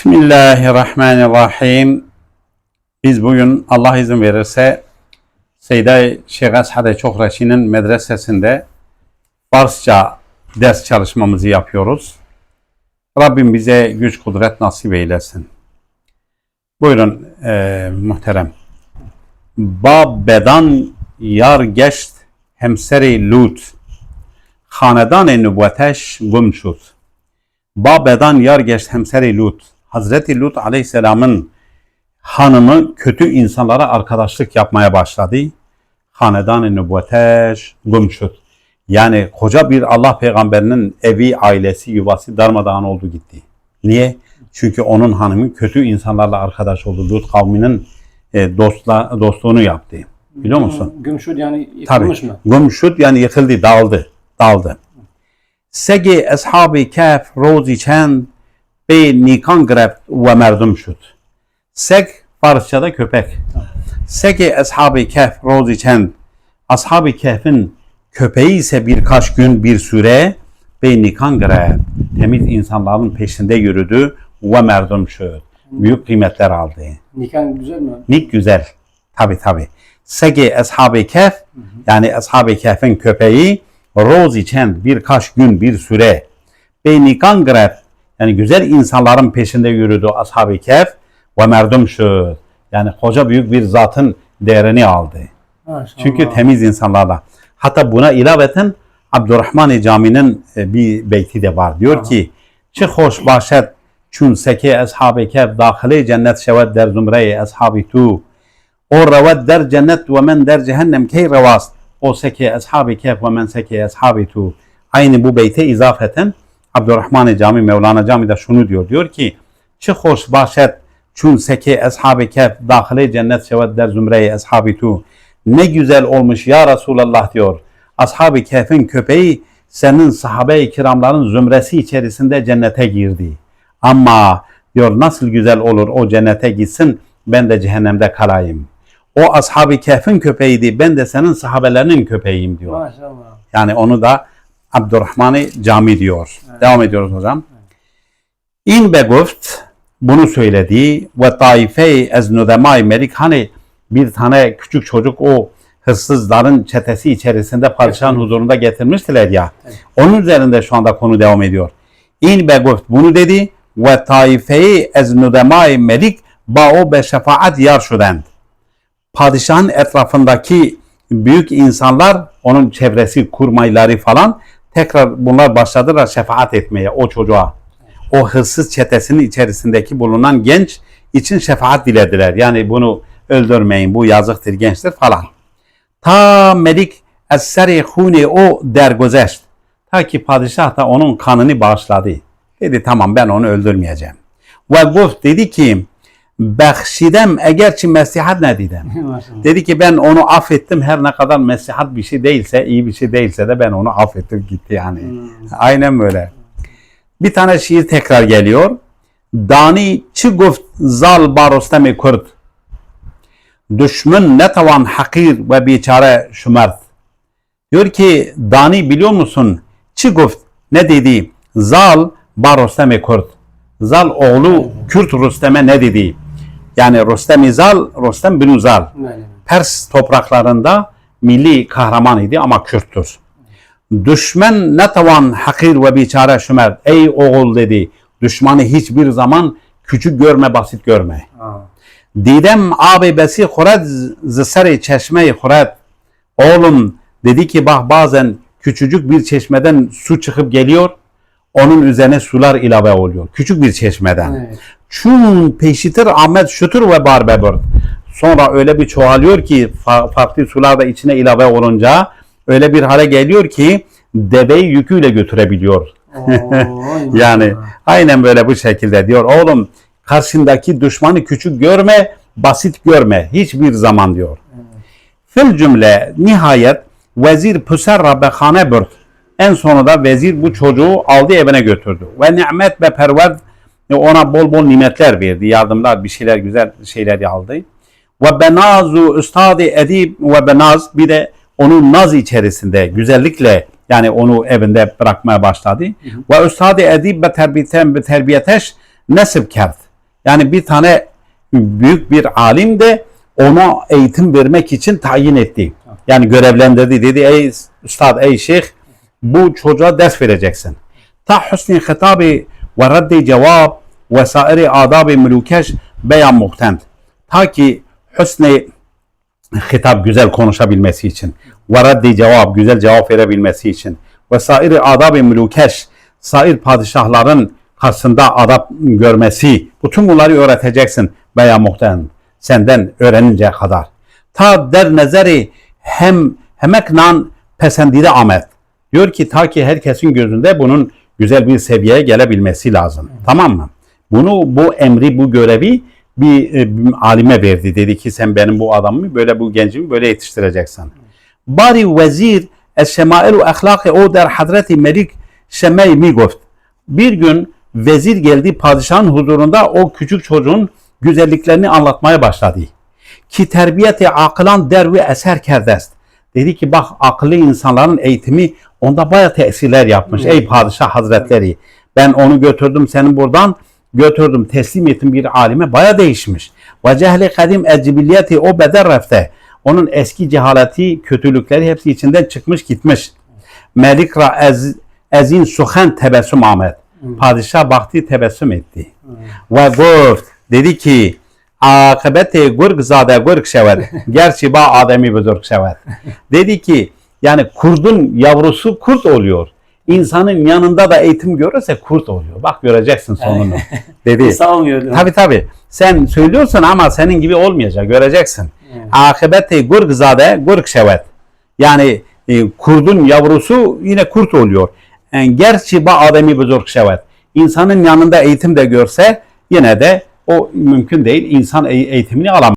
Bismillahirrahmanirrahim. Biz bugün Allah izin verirse Seyda Şeyh Ashade Çokraşi'nin medresesinde Farsça ders çalışmamızı yapıyoruz. Rabbim bize güç kudret nasip eylesin. Buyurun eee, muhterem. Ba bedan yar geçt hemseri lut. Hanedan nübveteş gum şud. Ba bedan yar geçt hemseri lut. Hazreti Lut aleyhisselamın hanımı kötü insanlara arkadaşlık yapmaya başladı. Hanedan-ı nübveteş gumşut. Yani koca bir Allah peygamberinin evi, ailesi, yuvası darmadağın oldu gitti. Niye? Çünkü onun hanımı kötü insanlarla arkadaş oldu. Lut kavminin e, dostla, dostluğunu yaptı. Biliyor musun? Gümşud yani Tabii. yıkılmış mı? Gumşut yani yıkıldı, dağıldı. Dağıldı. Segi ashabi kaf rozi çend be nikan grept ve merdum şut. Seg Farsçada köpek. Segi ashabi kaf rozi çend. Ashab-ı Kehf'in köpeği ise birkaç gün bir süre be nikan grept. Temiz insanların peşinde yürüdü ve merdum şut. Büyük kıymetler aldı. Nikah güzel mi? Nik güzel. Tabi tabi. Segi Ashab-ı Kehf yani Ashab-ı Kehf'in köpeği roz içen birkaç gün bir süre beynikan gref yani güzel insanların peşinde yürüdü Ashab-ı Kehf ve merdum şu yani koca büyük bir zatın değerini aldı. Maşallah. Çünkü temiz insanlarla. Hatta buna ilaveten Abdurrahman Cami'nin e, bir beyti de var. Diyor ki Çi hoş başet çun seke ashab-ı kehf dahile cennet şevet der zümre ashab-ı tu. O revet der cennet ve men der cehennem key revast. O seke ashab-ı kehf ve men seke ashab-ı tu. Aynı bu beyte izafeten Abdurrahman Cami Mevlana Cami'de şunu diyor. Diyor ki Çi hoş başet çun seke ashab-ı kehf dahile cennet şevet der zümre ashab-ı tu. Ne güzel olmuş ya Resulallah diyor. Ashab-ı Kehf'in köpeği senin sahabe-i kiramların zümresi içerisinde cennete girdi. Ama diyor nasıl güzel olur o cennete gitsin ben de cehennemde kalayım. O ashab-ı Kehf'in köpeğiydi ben de senin sahabelerinin köpeğiyim diyor. Maşallah. Yani onu da Abdurrahman Cami diyor. Devam ediyoruz hocam. İn be guft bunu söyledi ve taife ez nudemai melik hani bir tane küçük çocuk o hırsızların çetesi içerisinde padişahın huzurunda getirmiştiler ya. Onun üzerinde şu anda konu devam ediyor. İn be guft bunu dedi ve taife ez nudemai melik ba o be şefaat yar şudend padişahın etrafındaki büyük insanlar, onun çevresi, kurmayları falan tekrar bunlar başladılar şefaat etmeye o çocuğa. O hırsız çetesinin içerisindeki bulunan genç için şefaat dilediler. Yani bunu öldürmeyin, bu yazıktır, gençtir falan. Ta Melik Esseri Huni o dergözeşt. Ta ki padişah da onun kanını bağışladı. Dedi tamam ben onu öldürmeyeceğim. Ve guf dedi ki Bekşidem eğerçi mesihat ne dedim. Dedi ki ben onu affettim her ne kadar mesihat bir şey değilse, iyi bir şey değilse de ben onu affettim gitti yani. Aynen böyle. Bir tane şiir tekrar geliyor. Dani çi guft zal barostemi kurd. Düşmün ne tavan hakir ve biçare şümert. Diyor ki Dani biliyor musun? Çi guft ne dedi? Zal barostemi kurd. Zal oğlu Kürt Rüstem'e ne dedi? Yani Rüstem Zal, Rüstem bin. Aynen. Pers topraklarında milli kahraman idi ama Kürttür. Düşman ne tavan hakir ve biçare şümer. Ey oğul dedi. Düşmanı hiçbir zaman küçük görme, basit görme. Aa. Didem abi besi hured zıseri çeşmeyi hured. Oğlum dedi ki bak bazen küçücük bir çeşmeden su çıkıp geliyor. Onun üzerine sular ilave oluyor. Küçük bir çeşmeden. Evet. Çun peşitir Ahmet şutur ve barbebört. Sonra öyle bir çoğalıyor ki fa- farklı sular da içine ilave olunca öyle bir hale geliyor ki deveyi yüküyle götürebiliyor. Oo, Yani aynen böyle bu şekilde diyor. Oğlum karşındaki düşmanı küçük görme, basit görme. Hiçbir zaman diyor. Fil cümle nihayet vezir püserra behane bürt. En sonunda vezir bu çocuğu aldı evine götürdü. Ve nimet ve perver e, ona bol bol nimetler verdi. Yardımlar, bir şeyler, güzel şeyler aldı. Ve benazu üstadi edib ve benaz bir de onun naz içerisinde güzellikle yani onu evinde bırakmaya başladı. Ve üstadi edib ve terbiyeten ve terbiyeteş nesip kert. Yani bir tane büyük bir alim de ona eğitim vermek için tayin etti. Yani görevlendirdi. Dedi ey üstad, ey şeyh bu çocuğa ders vereceksin. Ta husni hitabı ve reddi cevap ve sairi adab-ı mülükeş beyan muhtent. Ta ki husni hitap güzel konuşabilmesi için ve reddi cevap güzel cevap verebilmesi için ve sairi adab-ı mülükeş sair padişahların karşısında adab görmesi bütün bunları öğreteceksin veya muhtemelen senden öğreninceye kadar. Ta der nezeri hem hemeknan pesendide Ahmet. Diyor ki ta ki herkesin gözünde bunun güzel bir seviyeye gelebilmesi lazım. Tamam mı? Bunu bu emri bu görevi bir, e, bir alime verdi. Dedi ki sen benim bu adamımı böyle bu gencimi böyle yetiştireceksin. Bari vezir es-şemail ve ahlaki o der Hazreti Melik Şemey mi goft. Bir gün vezir geldi padişahın huzurunda o küçük çocuğun güzelliklerini anlatmaya başladı. Ki terbiyeti akılan der ve eser kerdest. Dedi ki bak akıllı insanların eğitimi onda baya tesirler yapmış. Ey padişah hazretleri ben onu götürdüm senin buradan götürdüm teslim ettim bir alime baya değişmiş. Ve cehli kadim ecibilliyeti o beder refte. Onun eski cehaleti, kötülükleri hepsi içinden çıkmış gitmiş. Melikra ez, ezin suhen tebessüm Ahmet. Padişah baktı tebessüm etti. Ve gurt dedi ki akıbeti gurg zade gurg şevet. Gerçi ba ademi buzurg şevet. Dedi ki yani kurdun yavrusu kurt oluyor. İnsanın yanında da eğitim görürse kurt oluyor. Bak göreceksin sonunu. Dedi. Kısa olmuyor. değil mi? Tabi tabi. Sen söylüyorsun ama senin gibi olmayacak. Göreceksin. Akıbeti gurg zade gurg şevet. Yani e, kurdun yavrusu yine kurt oluyor. Yani gerçi ba ademi buzurg şevet. İnsanın yanında eğitim de görse yine de o mümkün değil. İnsan eğ- eğitimini alamaz.